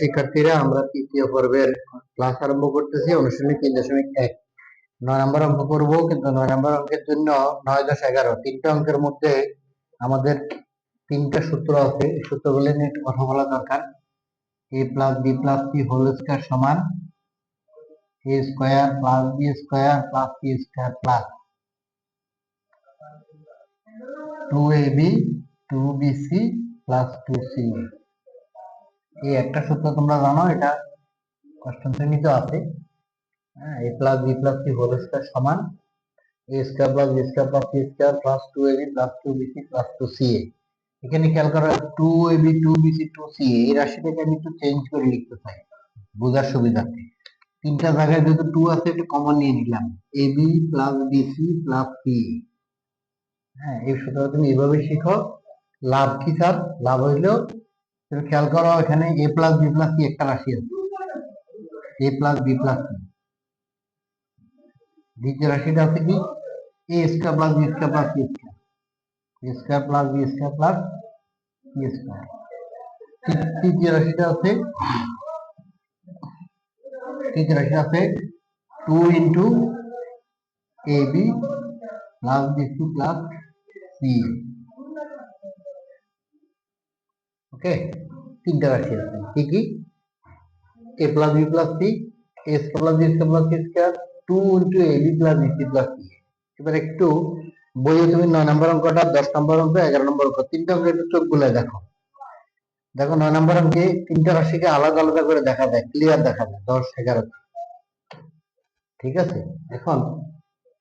শিক্ষার্থীরা, আমরা তৃতীয় পর্বের জন্য তিনটা অঙ্কের মধ্যে আমাদের তিনটা সূত্র আছে সূত্রগুলো নিয়ে একটু কথা বলা দরকার। A plus B plus C whole square সমান A square plus B square plus C square plus. Two A B two B C plus two C এই একটা সূত্র তোমরা জানো, এটা অষ্টম শ্রেণীতে আছে। হ্যাঁ A plus B plus whole square সমান। A square plus B square plus C square plus two A B plus two A এখানে খেয়াল করো two A B two B C two C এই রাশিটাকে আমি একটু চেঞ্জ করে লিখতে চাই, বোঝার সুবিধার্থে। তিনটা জায়গায় যেহেতু টু আছে, একটু কমন নিয়ে নিলাম। A B plus B C plus C হ্যাঁ এই সূত্রটা তুমি এইভাবে শিখো। লাভ কি স্যার? লাভ হইলেও তুমি খেয়াল করো, এখানে A plus B plus C একটা রাশি আছে। A plus B plus C দ্বিতীয় রাশিটা আছে কি? A square plus B square plus C square square plus B square plus C square তৃতীয় রাশিটা আছে তৃতীয় রাশি আছে two into A B plus B C plus C okay? তিনটা রাশি আছে। কি কি? A plus B plus C A plus B plus C square two into A B plus B C plus C এবার একটু বইয়ে তুমি নয় নম্বর অঙ্কটা, দশ নম্বর অঙ্ক, এগারো নম্বর অঙ্ক, তিনটা অঙ্ক একটু চোখ গুলে দেখো। দেখো নয় নম্বর অঙ্কে তিনটা রাশিকে আলাদা আলাদা করে দেখা যায় ক্লিয়ার দেখা যায়, দশ, এগারো। ঠিক আছে? এখন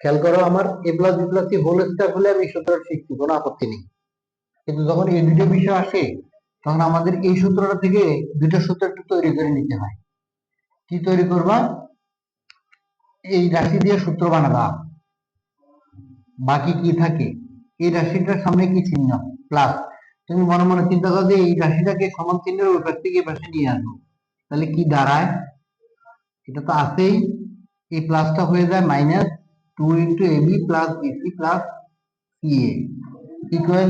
খেয়াল করো আমার A plus B plus C whole square হলে আমি সূত্রটা শিখছি, কোনো আপত্তি নেই। কিন্তু যখন এই বিষয় আসে তখন আমাদের এই সূত্রটা থেকে দুটো সূত্র একটু তৈরি করে নিতে হয়। কি তৈরি করবা? এই রাশি দিয়ে সূত্র বানাবা। বাকি কি থাকে? এই রাশিটার সামনে কি চিহ্ন? প্লাস তুমি মনে মনে চিন্তা করো যে এই রাশিটাকে সমান চিহ্নের ওই পাশ থেকে পাশে নিয়ে আসব। তাহলে কি দাঁড়ায়? এটা তো আছেই। এই প্লাসটা হয়ে যায় minus two into A B plus BC plus C A equal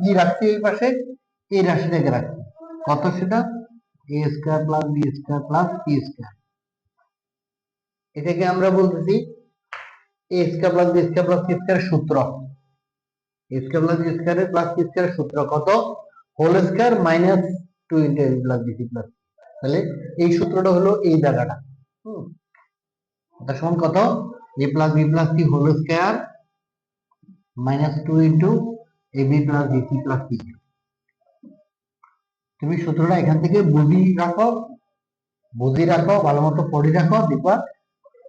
কি রাখছি এই পাশে? এই রাশিটাকে রাখছি কত সেটা? A square plus B square plus C square এটাকে আমরা বলতেছি A square plus B square plus C square সূত্র। Square plus B square plus C square সূত্র কত? Whole square minus two into A plus B C plus তাহলে এই সূত্রটা হলো এই জায়গাটা। হুম। সমান কত? A plus B plus C whole square minus two into A B plus B C plus C তুমি সূত্রটা এখান থেকে বুঝি রাখো বুঝি রাখো, ভালো মতো পড়ি রাখো, দেখবা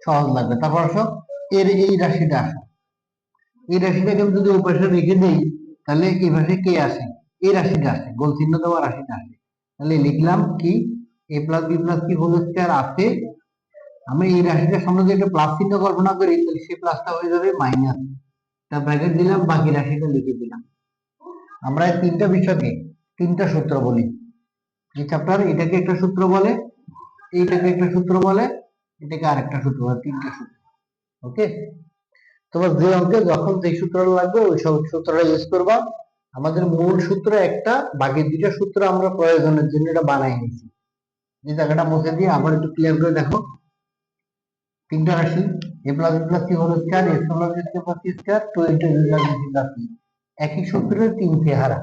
সহজ লাগবে। তারপর আসো, এর এই রাশিটা আসো। এই রাশিটাকে যদি পাশে রেখে দিই, তাহলে এই পাশে কে আসে? এই রাশিটা আসে, গোল চিহ্ন দেওয়া রাশিটা আসে। তাহলে লিখলাম কি, এ প্লাস বি প্লাস কি হোল স্কয়ার আছে। আমি এই রাশিটার সামনে যদি একটা প্লাস চিহ্ন কল্পনা করি, তাহলে সেই প্লাসটা হয়ে যাবে মাইনাস তার ব্র্যাকেট দিলাম, বাকি রাশিটা লিখে দিলাম। আমরা এই তিনটা বিষয়কে তিনটা সূত্র বলি। এই চ্যাপ্টার এটাকে একটা সূত্র বলে, এইটাকে একটা সূত্র বলে, এটাকে আরেকটা সূত্র বলে, তিনটা সূত্র। ওকে তোমার যে অঙ্কে যখন যে সূত্রটা লাগবে, ওই সব সূত্রটা ইউজ করবা। আমাদের মূল সূত্র একটা, বাকি দুইটা সূত্র আমরা প্রয়োজনের জন্য এটা বানাই নিয়েছি যে জায়গাটা মুছে দিয়ে আবার একটু ক্লিয়ার করে দেখো। তিনটা রাশি A plus B plus C whole square A plus B plus C square two into B plus B plus C একই সূত্রের তিন চেহারা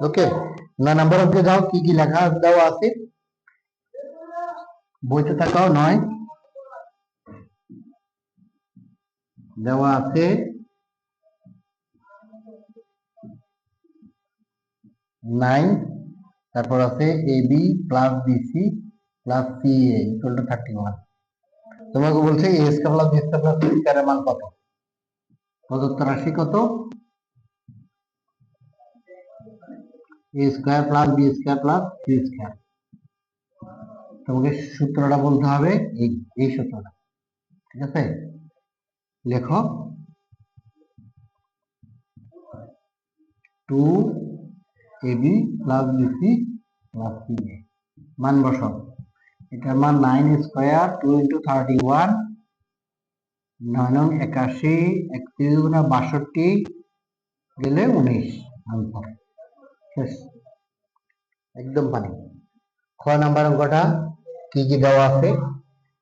ওকে নয় নাম্বার অঙ্কে যাও, কি কি লেখা দেওয়া আছে? বইতে থাকাও নয়। দেওয়া আছে নাইন তারপর আছে A B plus BC plus C A equal to thirty one তোমাকে বলছে A square plus B square plus C মান কত? প্রদত্ত রাশি কত? A square plus B square plus C square তোমাকে সূত্রটা বলতে হবে এই এই সূত্রটা। ঠিক আছে? লেখো। Two A B plus BC plus C A মান বসাও। এটার মান nine square two into thirty one নয় নং একাশি, একত্রিশ গুণা বাষট্টি গেলে উনিশ। আনসার। শেষ একদম পানি খ নাম্বার অঙ্কটা কি কি দেওয়া আছে?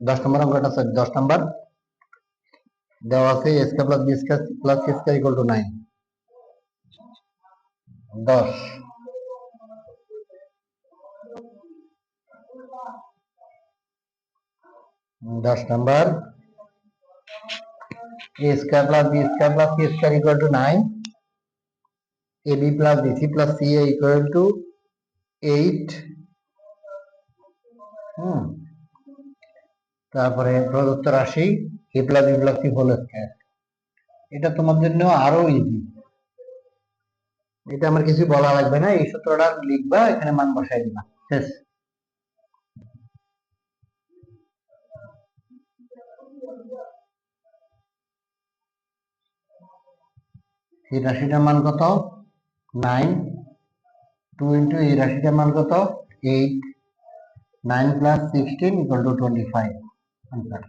দশ নম্বর অঙ্কটা sorry, দশ নাম্বার। দেওয়া আছে A square plus B square plus C square equal to nine দশ। দশ number. A square plus B square plus C square equal to nine plus BC plus C A equal to eight hmm তারপরে প্রদত্ত রাশি A plus B plus C whole square এটা তোমার জন্য আরও easy এটা আমার কিছু বলা লাগবে না, এই সূত্রটা লিখবা, এখানে মান বসাই দিবা। শেষ। এই রাশিটার মান কত? নাইন টু ইন্টু এই রাশিটার মান কত? Eight nine plus sixteen equal to twenty five answer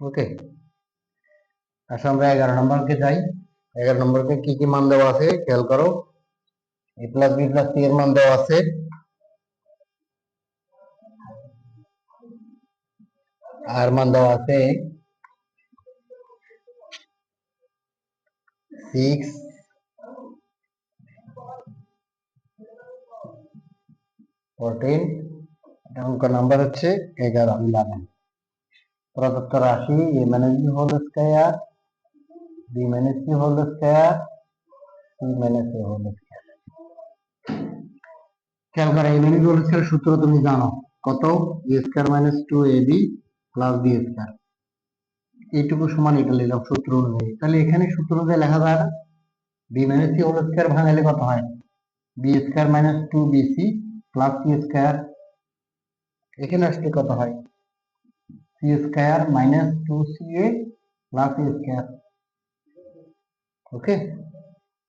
okay আসলে আমরা এগারো নম্বরকে যাই। এগারো নম্বরকে কি কি মান দেওয়া আছে? খেয়াল করো। A plus B plus C এর মান দেওয়া আছে। আর মান দেওয়া আছে। সিক্স ফোরটিন অঙ্ক নাম্বার হচ্ছে এগারো ইলেভেন প্রদত্ত রাশি A minus B whole square B minus C whole square C minus A whole square খেয়াল করে এ মাইনাস হোল স্কয়ার সূত্র তুমি জানো কত? A square minus two A B plus B square এইটুকু সমান এটা নিলাম সূত্র অনুযায়ী। তাহলে এখানে সূত্র অনুযায়ী লেখা যায় না। B minus C whole square ভাঙালে কত হয়? B square minus two BC plus C square এখানে আসলে কত হয়? C square minus two C A plus A square okay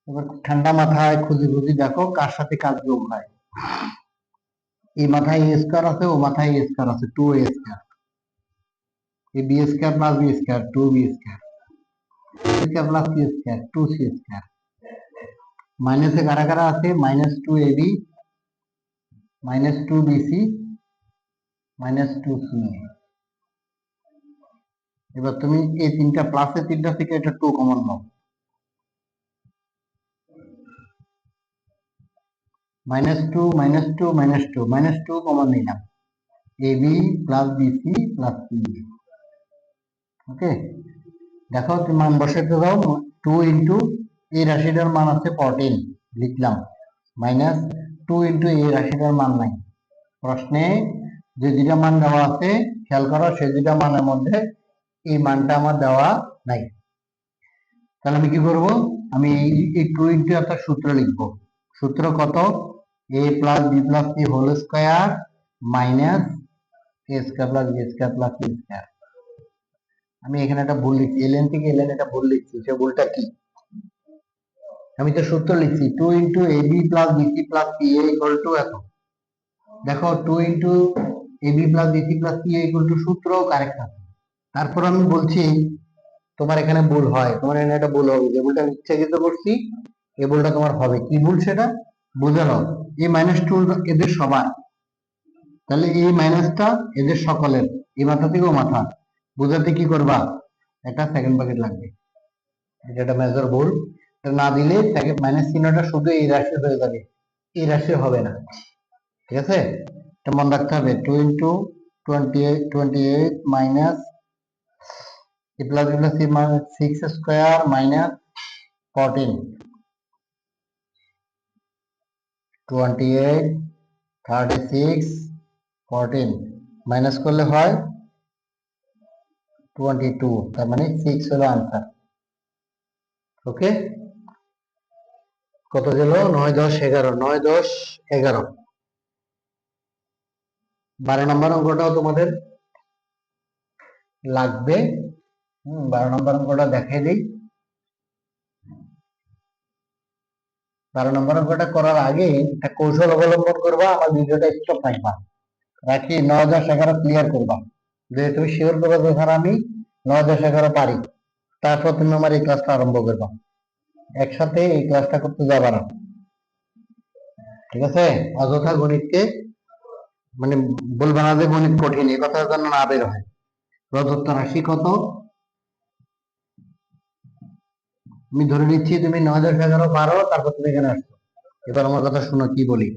এবার ঠান্ডা মাথায় খুঁজে খুঁজে দেখো কার সাথে কাজ যোগ হয়। এই মাথায় এ স্কয়ার আছে, ও মাথায় এ স্কয়ার আছে টু এ স্কয়ার এই B square plus B square two B square square plus C square two C square মাইনাসে কারা কারা আছে? Minus two A B BC minus two C এবার তুমি এই তিনটা প্লাসের তিনটা থেকে এটা টু কমন নাও। Minus two minus two minus two minus two common নিলাম। A B plus BC plus C A okay, তুমি মান বসাতে দাও। টু ইন্টু এই রাশিটার মান আছে ফোরটিন লিখলাম। মাইনাস টু ইন্টু এই রাশিটার মান নাই। প্রশ্নে যে দুটা মান দেওয়া আছে, খেয়াল করো, সেই দুটা মানের মধ্যে এই মানটা আমার দেওয়া নাই। তাহলে আমি কি করব? আমি এই টু ইন্টু একটা সূত্র লিখব। সূত্র কত? A plus B plus C whole square minus A square plus B square plus C square আমি এখানে একটা ভুল লিখছি। এলএন থেকে এলএন একটা ভুল লিখছি। সে ভুলটা কি? আমি তো সূত্র লিখছি। Two into A B plus BC plus C A equal to এত। দেখো two into A B plus BC plus C A equal to সূত্র কারেক্ট আছে। তারপর আমি বলছি, তোমার এখানে ভুল হয়। তোমার এখানে একটা ভুল হবে। যে ভুলটা আমি ইচ্ছাকৃত করছি, এই ভুলটা তোমার হবে। কি ভুল সেটা? বুঝে নাও। এই মাইনাস টু এদের সবার তাহলে এই মাইনাসটা এদের সকলের। এই মাথা থেকে মাথা। বুঝাতে কি করবা? একটা সেকেন্ড প্যাকেট লাগবে। এটা একটা মেজর ভুল। না দিলে সেকেন্ড মাইনাস চিহ্নটা শুধু এই রাশি হয়ে যাবে। এই রাশি হবে না। ঠিক আছে? এটা মনে রাখতে হবে। Two into twenty eight twenty minus A six square minus fourteen twenty eight thirty six fourteen minus করলে হয় টোয়েন্টি টু তার মানে সিক্স হলো আনসার ওকে কত গেল নয় দশ এগারো। নয় দশ এগারো। বারো নম্বর অঙ্কটাও তোমাদের লাগবে। হম, বারো নম্বর অঙ্কটা দেখাই দিই। বারো নম্বর অঙ্কটা করার আগে একটা কৌশল অবলম্বন করবা, আমার ভিডিওটা স্টপ রাখবা। রাখি নয় দশ এগারো ক্লিয়ার করবা। যে তুমি শিওর করবে যে আমি নয় দশ এগারো পারি, তারপর তুমি আমার এই ক্লাসটা আরম্ভ করবা। একসাথে এই ক্লাসটা করতে যাবা না। ঠিক আছে? অযথা গণিতকে মানে বলবে না যে গণিত কঠিন, এই কথা যেন না বের হয়। প্রদত্ত রাশি কত আমি ধরে নিচ্ছি তুমি নয় দশ এগারো বারো, তারপর তুমি এখানে আসছো এবার আমার কথা শুনো, কি বলি?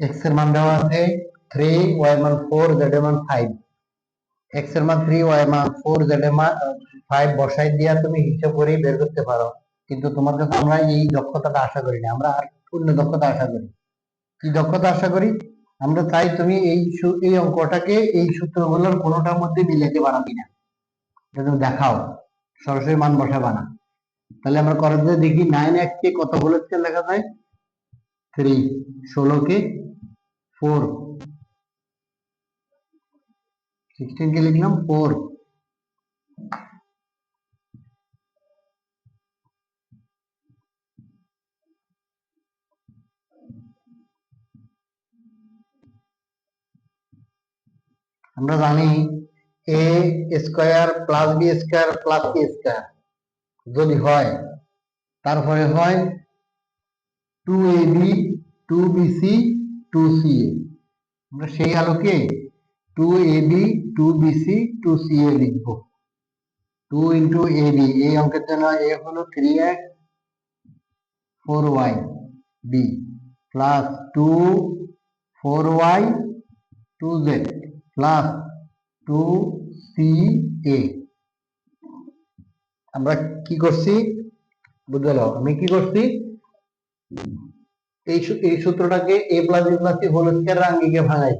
এক্সের মান দেওয়া আছে থ্রি ওয়াই মান ফোর জেড এর মান ফাইভ এক্সের মান থ্রি ওয়াই মান ফোর জেড এর মান ফাইভ বসাই দিয়া তুমি হিসাব করেই বের করতে পারো। কিন্তু তোমার কাছে আমরা এই দক্ষতাটা আশা করি না, আমরা আর পূর্ণ দক্ষতা আশা করি। কি দক্ষতা আশা করি? আমরা চাই তুমি এই এই অঙ্কটাকে, এই সূত্রগুলোর কোনোটার মধ্যে মিলাতে পারো না এটা তুমি দেখাও, সরাসরি মান বসাবা না। তাহলে আমরা জন্য দেখি নাইন এক্স কে কত বলেছে লেখা যায়? থ্রি ষোলো কে ফোর সিক্সটিন কে লিখলাম ফোর আমরা জানি A square plus B square plus C square যদি হয়, তারপরে হয় two A B two B C two C A আমরা সেই আলোকে two A B two B C two C A লিখব। টু ইন্টু এ বি এই অঙ্কের জন্য এ হলো three X four Y B plus two four Y two Z plus two C A আমরা কি করছি? বুঝতে পারল আমি কি করছি? এই এই সূত্রটাকে A plus B plus C whole square আঙ্গিকে ভাঙাই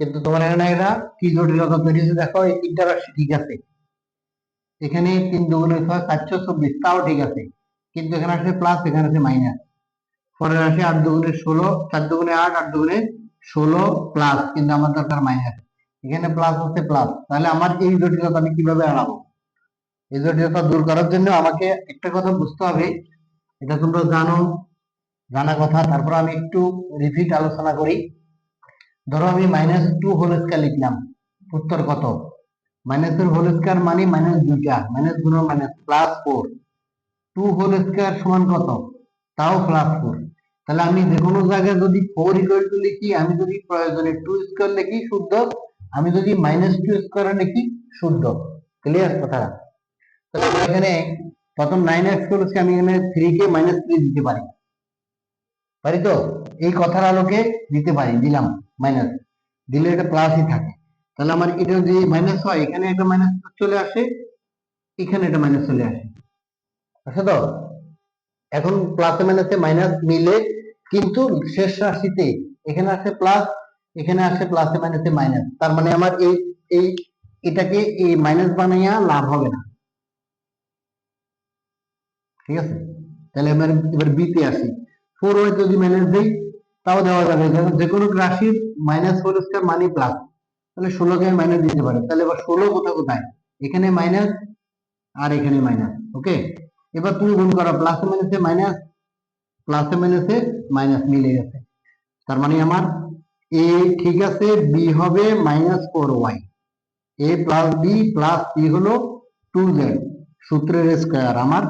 কিন্তু তোমার এখানে এটা কি জটিলতা তৈরি হয়েছে দেখো, এই তিনটা রাশি ঠিক আছে। এখানে তিন দুগুণে ছয় চারশো চব্বিশ, তাও ঠিক আছে। কিন্তু এখানে আছে প্লাস এখানে আছে মাইনাস পরে আসে আট দুগুণে ষোলো, চার দুগুণে আট আট দুগুণে ষোলো প্লাস কিন্তু আমার দরকার মাইনাস এখানে প্লাস আছে প্লাস তাহলে আমার এই জটিলতা আমি কীভাবে আনাবো এই জটিলতা দূর করার জন্য আমাকে একটা কথা বুঝতে হবে। এটা তোমরা জানো জানা কথা, তারপর আমি একটু রিপিট আলোচনা করি। ধরো আমি মাইনাস টু হোল স্কয়ার লিখলাম। উত্তর কত? মাইনাসের হোল স্কয়ার মানে মাইনাস দুইটা। মাইনাস গুণ minus plus four two whole square সমান কত? তাও প্লাস ফোর তাহলে আমি যে কোনো জায়গায় যদি ফোর ইকুয়াল টু লিখি, আমি যদি প্রয়োজনে টু স্কয়ার লিখি, শুদ্ধ। আমি যদি মাইনাস টু স্কয়ার লিখি, শুদ্ধ। ক্লিয়ার কথা? তাহলে এখানে প্রথম নাইন এক্স করেছি আমি এখানে থ্রি কে মাইনাস থ্রি দিতে পারি। পারি তো? এই কথার আলোকে দিতে পারি, দিলাম মাইনাস দিলে এটা প্লাসই থাকে। তাহলে আমার এটা যদি মাইনাস হয়, এখানে একটা মাইনাস চলে আসে, এখানে একটা মাইনাস চলে আসে। আছে তো? এখন প্লাসে মাইনাসে মাইনাস মিলে কিন্তু শেষ রাশিতে এখানে আসে প্লাস এখানে আসে প্লাসে মাইনাসে মাইনাস তার মানে আমার এই এই এটাকে এই মাইনাস বানাইয়া লাভ হবে না। ঠিক আছে? তাহলে এবার এবার বিতে আসি। ফোর ওয়াই যদি মাইনাস দেই, তাও দেওয়া যাবে। যে কোনো রাশির মাইনাস হোল স্কয়ার মানে প্লাস তাহলে ষোলোকে মাইনাস দিতে পারে। তাহলে এবার ষোলো কোথায় কোথায়? এখানে মাইনাস আর এখানে মাইনাস ওকে এবার তুমি গুণ করো প্লাসে মাইনাসে মাইনাস প্লাসে মাইনাসে মাইনাস মিলে গেছে। তার মানে আমার এ ঠিক আছে বি হবে minus four Y A plus B plus C হলো টু জেড সূত্রের স্কোয়ার আমার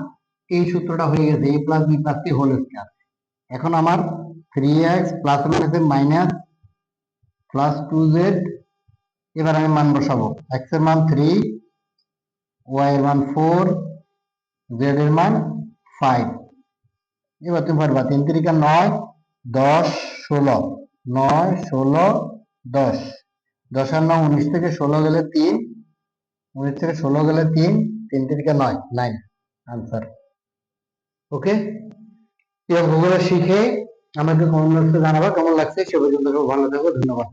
এই সূত্রটা হয়ে গেছে A plus B plus C whole square এখন আমার থ্রি এক্স প্লাস ওয়ান মাইনাসে মাইনাস প্লাস টু জেড এবার আমি মান বসাবো। এক্সের মান থ্রি ওয়াই এর মান ফোর জেড এর মান ফাইভ এবার তুমি পারবা, তিন তিরিকা নয়, দশ, ষোলো। নয়, ষোলো, দশ। দশ আর নয়, উনিশ থেকে ষোলো গেলে তিন। উনিশ থেকে ষোলো গেলে তিন তিন তিরিকা নয় নাইন আনসার ওকে এবার ভূগোল শিখে আমাকে কমেন্ট বক্সে জানাবা কেমন লাগছে? সে পর্যন্ত ভালো থাকো ধন্যবাদ।